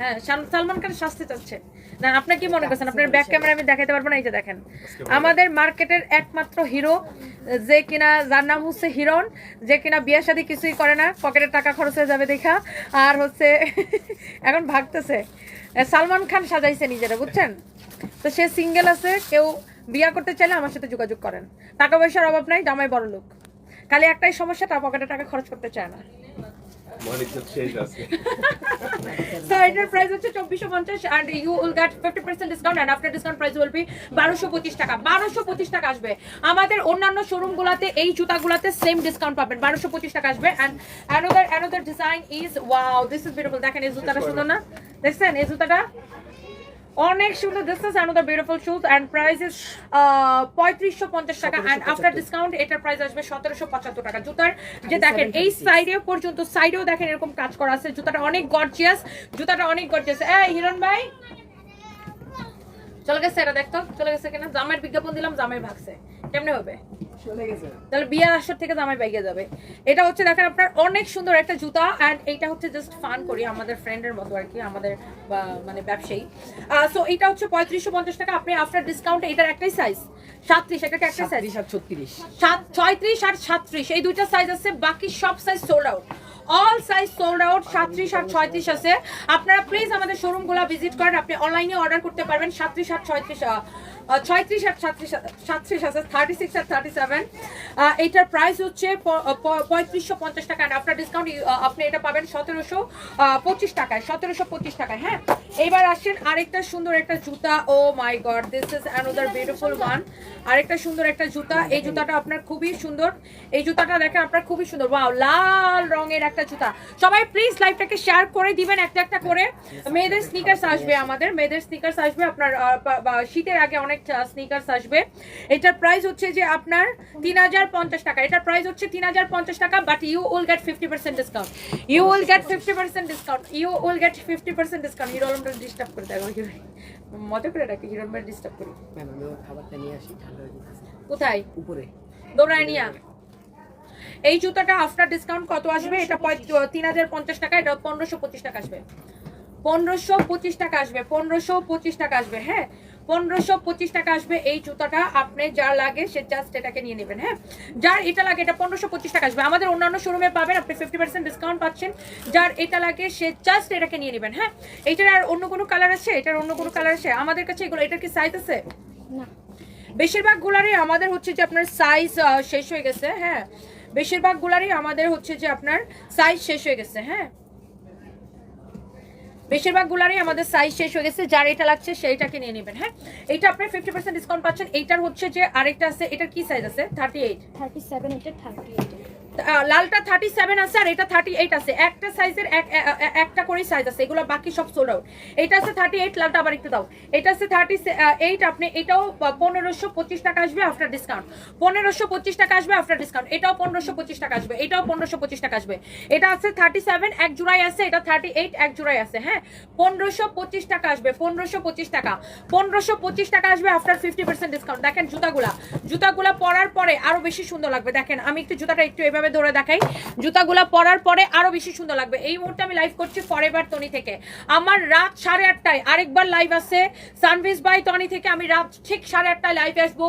হ্যাঁ সালমান খান শাস্তি চাচ্ছে। না আপনি কি মনে করছেন? আপনার ব্যাক ক্যামেরা আমি দেখাতে পারব না এই যে দেখেন। আমাদের মার্কেটের একমাত্র হিরো যে কিনা যার নাম হচ্ছে হিরণ যে কিনা বিয়ে শাদী কিছুই করে না পকেটের টাকা খরচ হয়ে যাবে দেখা। আর হচ্ছে এখন ভাগতেছে। সালমান খান সাজাইছে নিজেরা বুঝছেন? তো সে সিঙ্গেল আছে কেউ বিয়া করতে চাইলে আমার সাথে যোগাযোগ করেন। টাকা পয়সার অভাব নাই জামাই বড় লোক খালি একটাই সমস্যা তার পকেটে টাকা খরচ করতে চায় না। So এটার প্রাইস হচ্ছে চব্বিশশো পঞ্চাশ and you will get 50% discount and after discount price will be বারোশো পঁচিশ টাকা। বারোশো পঁচিশ টাকা আসবে। আমাদের অন্যান্য শোরুম গুলাতে এই জুতাগুলোতে সেম ডিসকাউন্ট পাবেন। বারোশো পঁচিশ টাকা আসবে and another another design is wow this is beautiful দেখেন এই জুতাটা সুন্দর না? দেখছেন এই জুতাটা? অনেক সুন্দর this is another beautiful shoes and price is পঁয়ত্রিশশো পঞ্চাশ টাকা অ্যান্ড আফটার ডিসকাউন্ট এটার প্রাইস আসবে সতেরোশো পঁচাত্তর টাকা। জুতার যে দেখেন এই সাইডেও পর্যন্ত সাইডেও দেখেন এরকম কাজ করা আছে। জুতাটা অনেক গর্জিয়াস জুতাটা অনেক গর্জিয়াস এই হিরণ ভাই চলে গেছে এটা দেখতো চলে গেছে কিনা? জামের বিজ্ঞাপন দিলাম জামাই ভাগছে। কেমনে হবে? তাহলে বিয়ার আসর থেকে জামাই বাইকে যাবে। এটা হচ্ছে দেখেন আপনার অনেক সুন্দর একটা জুতা অ্যান্ড এইটা হচ্ছে জাস্ট ফান করি আমাদের ফ্রেন্ডের মতো আর কি আমাদের মানে ব্যবসায়ী। সো এটা হচ্ছে পঁয়ত্রিশশো পঞ্চাশ টাকা। আপনি আফটার ডিসকাউন্ট এটার একটাই সাইজ সাতত্রিশ এটা কি একটা সাইজ সাতত্রিশ ছত্রিশ। সাত ছয়ত্রিশ আর সাতত্রিশ। এই দুইটা সাইজ আছে বাকি সব size sold out all size sold out সাতত্রিশ আর ছয়ত্রিশ আছে। আপনারা প্লিজ আমাদের শোরুমগুলো ভিজিট করেন। আপনি অনলাইনে অর্ডার করতে পারবেন। সাতত্রিশ আর ছয়ত্রিশ ছয়ত্রিশ আর সাতত্রিশ সাতত্রিশ আছে থার্টি সিক্স আর থার্টি সেভেন প্রাইস হচ্ছে পঁয়ত্রিশশো পঞ্চাশ টাকা। আর আপনার ডিসকাউন্ট আপনি এটা পাবেন সতেরোশো পঁচিশ টাকায় সতেরোশো পঁচিশ টাকায় হ্যাঁ? এবার আসেন আরেকটা সুন্দর একটা জুতা। ও my god this is another beautiful one আরেকটা সুন্দর একটা জুতা। এই জুতাটা আপনার খুবই সুন্দর। এই জুতাটা দেখেন আপনার খুবই সুন্দর। ওয়াও লাল রঙের একটা জুতা। সবাই প্লিজ লাইভটাকে শেয়ার করে দিবেন একটা একটা করে। মেয়েদের স্নিকার্স আসবে আমাদের। মেয়েদের স্নিকার্স আসবে আপনার শীতের আগে অনেক স্নিকার্স আসবে। এটার প্রাইস হচ্ছে যে আপনার তিন হাজার পঞ্চাশ টাকা। এটার প্রাইস হচ্ছে তিন হাজার পঞ্চাশ টাকা but you will get fifty percent discount you will get fifty percent discount you will get fifty percent discount Hero আলমটা disturb করে দেয় মজা করে ডাকি হিরো আলমটা ডিস্টার্ব করি? খাবারটা নিয়ে আসি কোথায়? উপরে। দৌড়ায় নিয়া। এই জুতাটা আফটার ডিসকাউন্ট কত আসবে? এটা তিন হাজার পঞ্চাশ টাকা এটা পনেরোশো পঁচিশ টাকা আসবে। পনেরোশো পঁচিশ টাকা আসবে পনেরোশো পঁচিশ টাকা আসবে হ্যাঁ? পনেরোশো পঁচিশ টাকা আসবে এই জুতাটা। আপনি যার লাগে সে জাস্ট এটাকে নিয়ে নেবেন হ্যাঁ? যার এটা লাগে এটা পনেরোশো পঁচিশ টাকা আসবে। আমাদের অন্যান্য শোরুমে পাবেন আপনি ফিফটি পার্সেন্ট ডিসকাউন্ট পাচ্ছেন। যার এটা লাগে সে জাস্ট এটাকে নিয়ে নেবেন হ্যাঁ? এটার আর অন্য কোনো কালার আছে? এটার অন্য কোনো কালার আছে? আমাদের কাছে এগুলো এটার কি সাইজ আছে? বেশিরভাগ গুলারই আমাদের হচ্ছে যে আপনার সাইজ শেষ হয়ে গেছে হ্যাঁ? বেশিরভাগ গুলারই আমাদের হচ্ছে যে আপনার সাইজ শেষ হয়ে গেছে হ্যাঁ? বেশিরভাগ গুলারই আমাদের সাইজ শেষ হয়ে গেছে, যার এটা লাগছে সেইটাকে নিয়ে নেবেন হ্যাঁ? এটা আপনি ফিফটি পার্সেন্ট ডিসকাউন্ট পাচ্ছেন। এইটার হচ্ছে যে আরেকটা আছে, এটার কি সাইজ আছে? থার্টি এইট থার্টি সেভেন এটা থার্টি এইট লালটা থার্টি সেভেন আছে আর এটা থার্টি এইট আছে। একটা সাইজের একটা করেই সাইজ আছে। এগুলো বাকি সব সোল্ড আউট এটা আছে থার্টি এইট লালটা আবার একটু দাও। এটা আছে থার্টি এইট আপনি, এটাও পনেরোশো পঁচিশ টাকা আসবে আফটার ডিসকাউন্ট পনেরোশো পঁচিশ টাকা আসবে আফটার ডিসকাউন্ট এটাও পনেরোশো পঁচিশ টাকা আসবে। এটাও পনেরোশো পঁচিশ টাকা আসবে। এটা আছে থার্টি সেভেন এক জোড়াই আছে। এটা থার্টি এইট এক জোড়াই আছে। হ্যাঁ? পনেরোশো পঁচিশ টাকা আসবে। পনেরোশো পঁচিশ টাকা। পনেরোশো পঁচিশ টাকা আসবে আফটার ফিফটি পার্সেন্ট ডিসকাউন্ট দেখেন জুতাগুলা। জুতাগুলা পরার পরে আরও বেশি সুন্দর লাগবে। দেখেন, আমি একটু জুতাটা একটু এভাবে ধরে দেখাই? জুতাগুলা পরার পরে আরও বেশি সুন্দর লাগবে। এই মুহূর্তে আমি লাইভ করছি ফরেভার টনি থেকে। আমার রাত সাড়ে আটটায় আরেকবার লাইভ আছে সানভিস বাই টনি থেকে। আমি রাত ঠিক সাড়ে আটটায় লাইভে আসব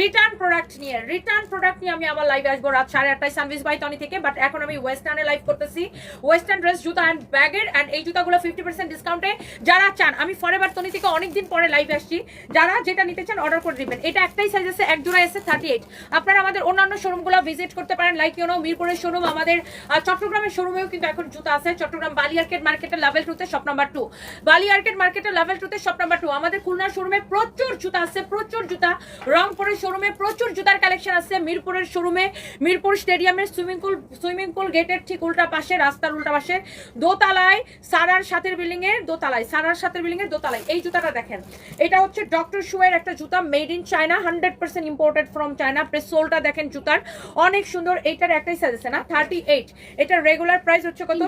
রিটার্ন প্রোডাক্ট নিয়ে। রিটার্ন প্রোডাক্ট নিয়ে আমি আবার লাইভে আসব রাত সাড়ে আটটায় সানভিস বাই টনি থেকে। বাট এখন আমি ওয়েস্টার্নে লাইভ করতেছি। ওয়েস্টার্ন ড্রেস জুতা অ্যান্ড ব্যাগের অ্যান্ড এই জুতাগুলো ফিফটি পার্সেন্ট ডিসকাউন্টে যারা চান, আমি ফরেভার টনি থেকে অনেকদিন পরে লাইভে আসছি। যারা যেটা নিতে চান অর্ডার করে দিবেন। এটা একটাই সাইজ আছে, এক জোড়া এসে থার্টি এইট আপনারা আমাদের অন্যান্য শোরুমগুলো ভিজিট করতে পারেন লাইক ইউনো মিরপুরের শোরুম আমাদের চট্টগ্রামের শোরুমেও কিন্তু এখন জুতা আছে। চট্টগ্রাম বালি আর্কেট মার্কেটের লেভেল টুতে শপ নাম্বার টু বালি আর্কেট মার্কেটের লেভেল টুতে শপ নাম্বার টু আমাদের খুলনার শোরুমে প্রচুর জুতা আছে, প্রচুর জুতা। রংপুরের শোরুমে প্রচুর জুতার কালেকশন আছে। মিরপুরের শোরুমে মিরপুর স্টেডিয়ামের সুইমিং পুল সুইমিং পুল গেটের ঠিক উল্টা পাশে, রাস্তার উল্টা পাশে, দোতলায় সারার সাথের বিল্ডিং এর দোতলায়, সারার সাথের বিল্ডিং এর দোতলায়। এই জুতাটা দেখেন। এটা হচ্ছে ডক্টর শুয়ের একটা জুতা made in China hundred percent imported from China আপনি সোলটা দেখেন জুতার। অনেক সুন্দর। এইটার একটাই সাইজ আছে না? থার্টি এইট এটার রেগুলার প্রাইস হচ্ছে কত?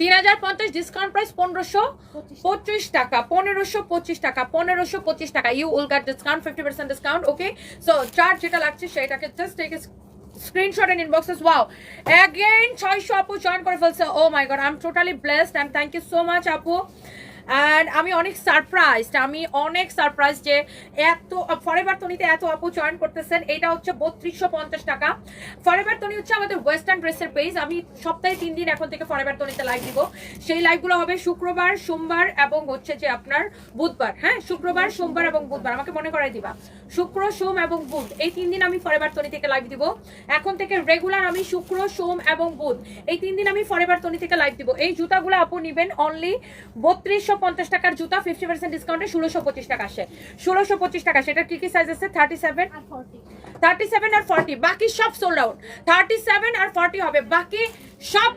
তিন হাজার পঞ্চাশ। ডিসকাউন্ট প্রাইস পনেরোশো পঁচিশ টাকা। পনেরোশো পঁচিশ টাকা পনেরোশো পঁচিশ টাকা। You will get discount fifty percent discount okay so চার যেটা লাগছে সেটাকে just take screenshot and inboxes wow again ছয়শো আপু জয়েন করে ফেলছে। ও my god I am totally blessed and thank you so much আপু। অ্যান্ড আমি অনেক সারপ্রাইজড আমি অনেক সারপ্রাইজ যে এত ফরেভার তনিতে এত আপু জয়েন করতেছেন, এটা হচ্ছে বত্রিশশো পঞ্চাশ টাকা। ফরেভার তনি হচ্ছে আমাদের ওয়েস্টার্ন ড্রেসের পেজ আমি সপ্তাহে তিন দিন এখন থেকে ফরেভার তনিতে লাইভ দিব। সেই লাইভগুলো হবে শুক্রবার, সোমবার এবং হচ্ছে যে আপনার বুধবার। হ্যাঁ শুক্রবার, সোমবার এবং বুধবার, আমাকে মনে করাই দিবা। শুক্র, সোম এবং বুধ, এই তিন দিন আমি ফরেভার তনি থেকে লাইভ দিব। এখন থেকে রেগুলার আমি শুক্র, সোম এবং বুধ, এই তিন দিন আমি ফরেভার তনি থেকে লাইভ দিব। এই জুতাগুলো আপু নিবেন অনলি বত্রিশশো পঞ্চাশ টাকার জুতা ফিফটি পার্সেন্ট ডিসকাউন্টে ষোলোশো পঁচিশ টাকা আসে। ষোলোশো পঁচিশ টাকা সেটা কি কি সাইজ আছে? থার্টি সেভেন থার্টি সেভেন আর ফর্টি বাকি সব সোল্ড আউট থার্টি সেভেন আর ফর্টি হবে। বাকি সব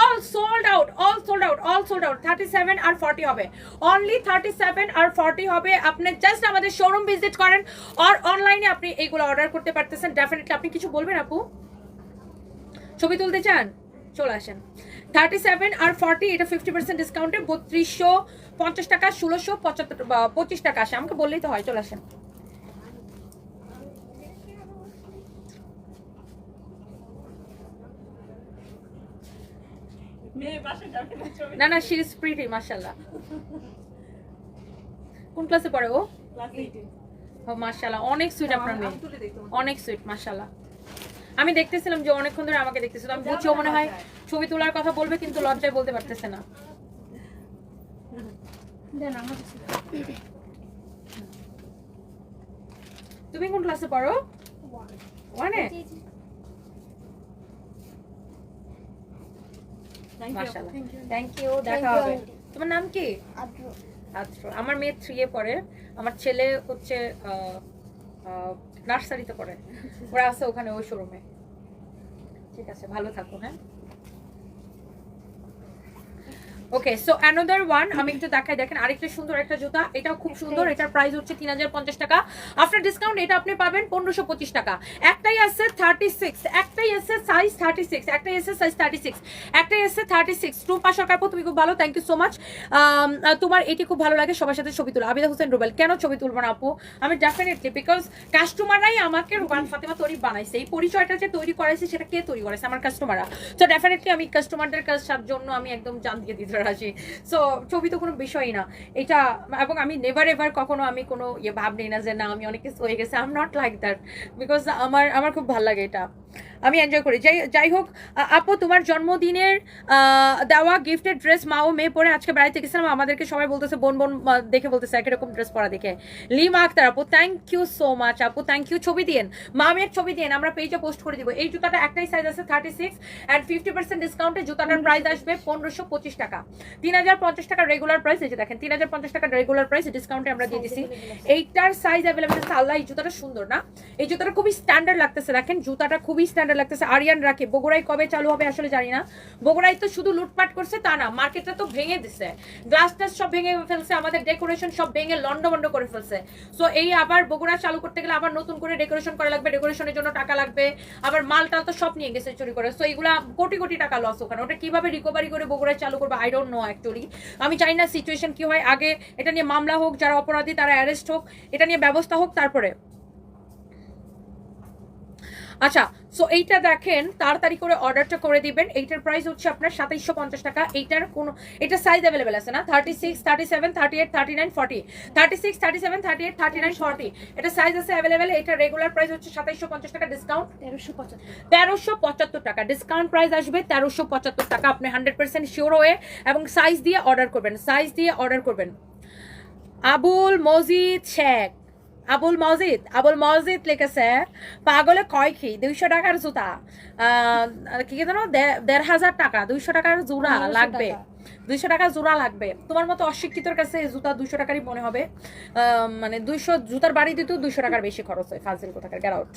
all sold out all sold out all sold out thirty seven আর ফর্টি হবে। অনলি থার্টি সেভেন আর ফর্টি হবে। আপনি জাস্ট আমাদের শোরুম ভিজিট করেন আর অনলাইনে আপনি এইগুলো অর্ডার করতে পারতেছেন। ডেফিনেটলি আপনি কিছু বলবেন আপু? ছবি তুলতে চান? চলে আসেন। থার্টি সেভেন আর ফর্টি এটা ফিফটি পার্সেন্ট ডিসকাউন্টে বত্রিশশো পঞ্চাশ টাকা ষোলোশো পঁচাত্তর পঁচিশ টাকা আসে। আমাকে বললেই তো হয় চলে আসেন। না না শি ইজ প্রিটি মাশাআল্লাহ। কোন ক্লাসে পড়ে ও? ও মাশাআল্লাহ অনেক সুইট আপনার মেয়ে। অনেক সুইট মাশাআল্লাহ। আমি দেখতেছিলাম যে অনেকক্ষণ ধরে আমাকে দেখতেছিল আমি বুঝছি মনে হয় ছবি তোলার কথা বলবে কিন্তু লজ্জায় বলতে পারতেছে না। তুমি কোন ক্লাসে পড়ো? ওয়ানে। থ্যাংক ইউ দেখা হবে। তোমার নাম কি? আমার মেয়ে থ্রি এ পড়ে। আমার ছেলে হচ্ছে নার্সারিতে পড়ে। ওরা আছে ওখানে ওই শোরুমে ঠিক আছে ভালো থাকো হ্যাঁ? ওকে সো অ্যানাদার ওয়ান আমি একটু দেখাই দেখেন আরেকটা সুন্দর একটা জুতা এটাও খুব সুন্দর এটার প্রাইস হচ্ছে তিন হাজার পঞ্চাশ টাকা। আফটার ডিসকাউন্ট এটা আপনি পাবেন পনেরোশো পঁচিশ টাকা। একটাই আছে থার্টি সিক্স একটাই আছে সাইজ থার্টি সিক্স একটাই আছে সাইজ থার্টি সিক্স একটাই আছে থার্টি সিক্স টু পাঁচশো কাপড় তুমি খুব ভালো থ্যাংক ইউ সো মাচ তোমার এটি খুব ভালো লাগে সবার সাথে ছবি তোলা। আবিদা হোসেন রুবেল কেন ছবি তুলবো না আপু? আমি ডেফিনেটলি বিকজ কাস্টমাররাই আমাকে রুবান ফাতেমা তৈরি বানাইছে। এই পরিচয়টা যে তৈরি করাইছে সেটা কে তৈরি করেছে আমার কাস্টমাররা তো ডেফিনেটলি আমি কাস্টমারদের কাছ জন্য আমি একদম জান দিয়ে দিতে রাজি সো ছবি তো কোনো বিষয়ই না। এটা, এবং আমি নেভার এভার কখনো আমি কোনো ইয়ে ভাব নেই না যে, না, আমি অনেক কিছু হয়ে গেছে I am not like that because আমার আমার খুব ভালো লাগে এটা। আমি এনজয় করি। যাই যাই হোক আপু তোমার জন্মদিনের দেওয়া গিফটের ড্রেস মা ও মেয়ে পরে আজকে বাড়িতে গেছিলাম আমাদেরকে সবাই বলতেছে বোন বোন দেখে বলতেছে একরকম ড্রেস পরা দেখে। লিমা আক্তার আপু থ্যাংক ইউ সো মাচ আপু থ্যাংক ইউ ছবি দিয়েন মা মেয়ের ছবি দিয়েন আমরা পেজে পোস্ট করে দিব। এই জুতাটা একটাই সাইজ আছে thirty six and fifty percent ডিসকাউন্টে জুতাটার প্রাইস আসবে পনেরোশো পঁচিশ টাকা। তিন হাজার পঞ্চাশ টাকা রেগুলার প্রাইস এই যে দেখেন তিন হাজার পঞ্চাশ টাকা রেগুলার প্রাইস ডিসকাউন্টে আমরা দিয়ে দিছি। এইটার সাইজ অ্যাভেলেবেল আছে আল্লাহ এই জুতাটা সুন্দর না? এই জুতাটা খুবই স্ট্যান্ডার্ড লাগতেছে দেখেন জুতাটা খুবই স্ট্যান্ডার্ড লাগতেছে। আরিয়ান রাখে বগুড়ায় কবে চালু হবে আসলে জানি না। বগুড়ায় তো শুধু লুটপাট করছে তা না, মার্কেটটা তো ভেঙে দিছে। গ্লাস টাস সব ভেঙে ফেলছে, আমাদের ডেকোরেশন সব ভেঙে লন্ডভন্ড করে ফেলছে। সো এই আবার বগুড়া চালু করতে গেলে আবার নতুন করে ডেকোরেশন করা লাগবে ডেকোরেশনের জন্য টাকা লাগবে। আবার মাল টাল তো সব নিয়ে গেছে চুরি করে। সো এগুলা কোটি কোটি টাকা লস ওখানে। ওটা কীভাবে রিকভারি করে বগুড়ায় চালু করবে আই ডোন্ট নো অ্যাকচুয়ালি আমি চাই না সিচুয়েশন কি হয়। আগে এটা নিয়ে মামলা হোক, যারা অপরাধী, তারা অ্যারেস্ট হোক, এটা নিয়ে ব্যবস্থা হোক, তারপরে। আচ্ছা সো এইটা দেখেন, তাড়াতাড়ি করে অর্ডারটা করে দিবেন। এইটার প্রাইস হচ্ছে আপনার সাতাইশশো পঞ্চাশ টাকা। এইটার কোনো এটা সাইজ অ্যাভেলেবেল আছে না? Thirty six thirty seven thirty eight thirty nine forty thirty six thirty seven thirty eight thirty nine forty এটা সাইজ আছে অ্যাভেলেবেল এটা রেগুলার প্রাইস হচ্ছে সাতাইশশো পঞ্চাশ টাকা। ডিসকাউন্ট তেরোশো পঁচাত্তর। তেরোশো পঁচাত্তর টাকা। ডিসকাউন্ট প্রাইস আসবে তেরোশো পঁচাত্তর টাকা। আপনি হান্ড্রেড পার্সেন্ট শিওর হয়ে এবং সাইজ দিয়ে অর্ডার করবেন। সাইজ দিয়ে অর্ডার করবেন। আবুল মজিদ শেখ। আবুল মজিদ আবুল মজিদ লিখেছে পাগলে কয় কি? দুইশো টাকার জুতা। কি কি জানো? দে- দেড় হাজার টাকা দুইশো টাকার জোড়া লাগবে। দুইশো টাকা জোড়া লাগবে। তোমার মতো অশিক্ষিতর কাছে এই জুতা দুইশো টাকারই মনে হবে। মানে দুইশো জুতার বাড়ি দিতেও দুইশো টাকার বেশি খরচ হয় ফাজিল কোথাকার গেট আউট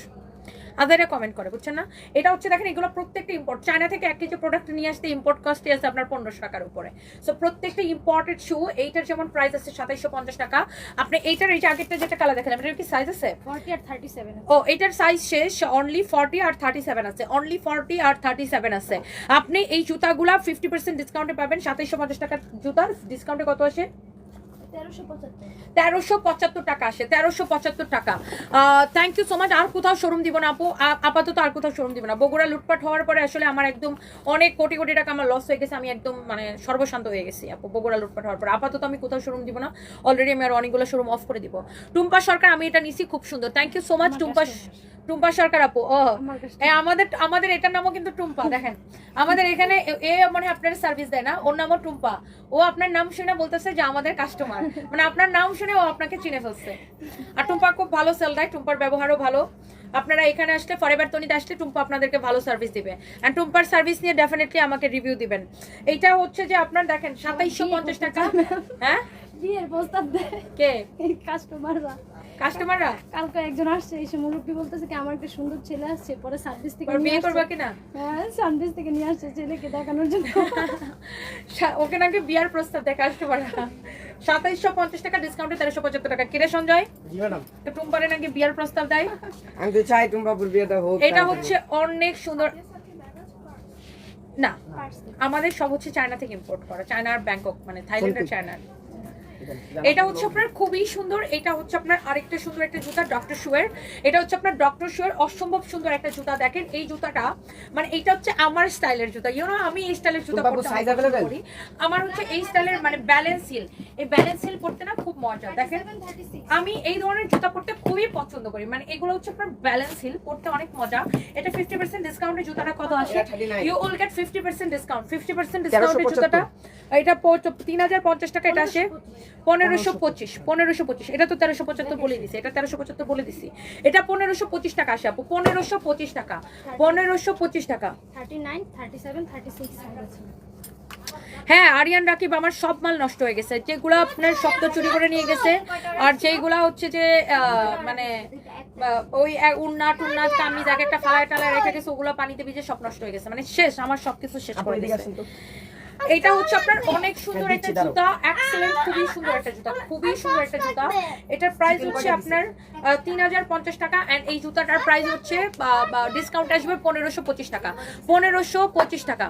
আদারে কমেন্ট করে বুঝছেন না? এটা হচ্ছে দেখেন এগুলো প্রত্যেকটা ইম্পোর্ট চায়না থেকে এক কেজি প্রোডাক্ট নিয়ে আসতে ইম্পোর্ট কস্টই আছে আপনার পনেরোশো টাকার উপরে। সো প্রত্যেকটা ইম্পোর্টেড শু এইটার যেমন প্রাইস আছে সাতাইশশো পঞ্চাশ টাকা। আপনি এইটার এই যে আগেরটা যেটা কালার দেখালাম এটার কি সাইজ আছে? ফর্টি আর থার্টি সেভেন ও এটার সাইজ শেষ অনলি ফর্টি আর থার্টি সেভেন আছে। অনলি ফর্টি আর থার্টি সেভেন আছে। আপনি এই জুতাগুলা ফিফটি পার্সেন্ট ডিসকাউন্টে পাবেন সাতাইশশো পঞ্চাশ টাকার জুতার ডিসকাউন্টে কত আসে? তেরোশো পঁচাত্তর। টাকা আসে তেরোশো পঁচাত্তর টাকা। থ্যাংক ইউ সো মাচ আর কোথাও শোরুম দিব না আপু। আপাতত আর কোথাও শোরুম দিব না। বগুড়া লুটপাট হওয়ার পরে আসলে আমার একদম অনেক কোটি কোটি টাকা আমার লস হয়ে গেছে। আমি একদম মানে সর্বশান্ত হয়ে গেছি আপু বগুড়া লুটপাট হওয়ার পরে। আপাতত আমি কোথাও শোরুম দিব না। অলরেডি আমি আর অনেকগুলো শোরুম অফ করে দিব। টুম্পা সরকার আমি এটা নিছি খুব সুন্দর। Thank you so much Tumpa Tumpa Sarkar আপু। ও আমাদের আমাদের এটার নামও কিন্তু টুম্পা দেখেন। আমাদের এখানে এ মানে আপনার সার্ভিস দেয় না। ওর নামও টুম্পা। ও আপনার নাম শুনে বলতেছে যে আমাদের কাস্টমার মানে আপনার নাম শুনে ও আপনাকে চিনে ফেলছে। আর টুম্পা খুব ভালো সেল দেয় টুম্পার ব্যবহারও ভালো। আপনারা এখানে আসলে ফরেভার তনিতে আসলে টুম্পা আপনাদেরকে ভালো সার্ভিস দিবে। অ্যান্ড টুম্পার সার্ভিস নিয়ে ডেফিনেটলি আমাকে রিভিউ দিবেন। এইটা হচ্ছে যে আপনার দেখেন সাতাইশশো পঞ্চাশ টাকা। হ্যাঁ? বিয়ের প্রস্তাব দেয়। কে? কাস্টমাররা কাস্টমাররা? কালকে একজন আসছে এসে মুরব্বী বলতেছে কি আমার একটা সুন্দর ছেলে আসছে পরে সার্ভিস থেকে বিয়ে করবা কিনা? হ্যাঁ সার্ভিস থেকে নিয়ে আসছে ছেলেকে দেখানোর জন্য। ওকে নাকি বিয়ার প্রস্তাব দেয় কাস্টমাররা? সাতাইশশো পঞ্চাশ টাকা ডিসকাউন্টে তেরোশো পঁচাত্তর টাকা। কিরে সঞ্জয়? জি তো টুম্পারে নাকি বিয়ার প্রস্তাব দেয়? আমি তো চাই টুম্বাপুর বিয়েটা হোক এটা হচ্ছে অনেক সুন্দর না আমাদের সব হচ্ছে চায়না থেকে ইম্পোর্ট করা। চায়না আর ব্যাংকক মানে থাইল্যান্ড আর চায়নার। এটা হচ্ছে আপনার খুবই সুন্দর এটা হচ্ছে আপনার আরেকটা সুন্দর একটা জুতা ডক্টর শুয়ের এটা হচ্ছে আপনার ডক্টর শুয়ের অসম্ভব সুন্দর একটা জুতা। দেখেন এই জুতাটা মানে এটা হচ্ছে আমার স্টাইলের জুতা। ইউনো আমি এই স্টাইলের জুতা? করি। আমার হচ্ছে এই স্টাইলের মানে ব্যালেন্স হিল এই ব্যালেন্স হিল পরতে না খুব মজা। দেখেন আমি এই ধরনের জুতা পরতে খুবই পছন্দ করি। মানে এগুলো হচ্ছে আপনার ব্যালেন্স হিল পরতে অনেক মজা। এটা ফিফটি পার্সেন্ট ডিসকাউন্টে জুতাটা কত আসে? এটা 39 you will get fifty percent discount fifty percent ডিসকাউন্টে জুতাটা এটা তিন হাজার পঞ্চাশ টাকা এটা আসে। পনেরোশো পঁচিশ পনেরোশো পঁচিশ এটা তো তেরোশো পঁচাত্তর বলে দিছি এটা তেরোশো পঁচাত্তর বলে দিছি। এটা পনেরোশো পঁচিশ টাকা আসে আপু পনেরোশো পঁচিশ টাকা পনেরোশো পঁচিশ টাকা। Thirty nine thirty seven thirty six হ্যাঁ আরিয়ান রাকিব আমার সব মাল নষ্ট হয়ে গেছে যেগুলো আপনার শক্ত চুরি করে নিয়ে গেছে আর যেগুলা হচ্ছে যে আহ, মানে ওই উন্না টুন্না কামিজ এক একটা ফালায় টালায় রেখে গেছে ওগুলো পানিতে ভিজে সব নষ্ট হয়ে গেছে। মানে শেষ আমার সবকিছু শেষ করে দিয়েছে এটা হচ্ছে আপনার অনেক সুন্দর একটা জুতা এক্সেলেন্ট খুবই সুন্দর একটা জুতা খুবই সুন্দর একটা জুতা। এটার প্রাইস হচ্ছে আপনার তিন হাজার পঞ্চাশ টাকা অ্যান্ড এই জুতাটার প্রাইস হচ্ছে ডিসকাউন্ট আসবে পনেরোশো পঁচিশ টাকা। পনেরোশো পঁচিশ টাকা।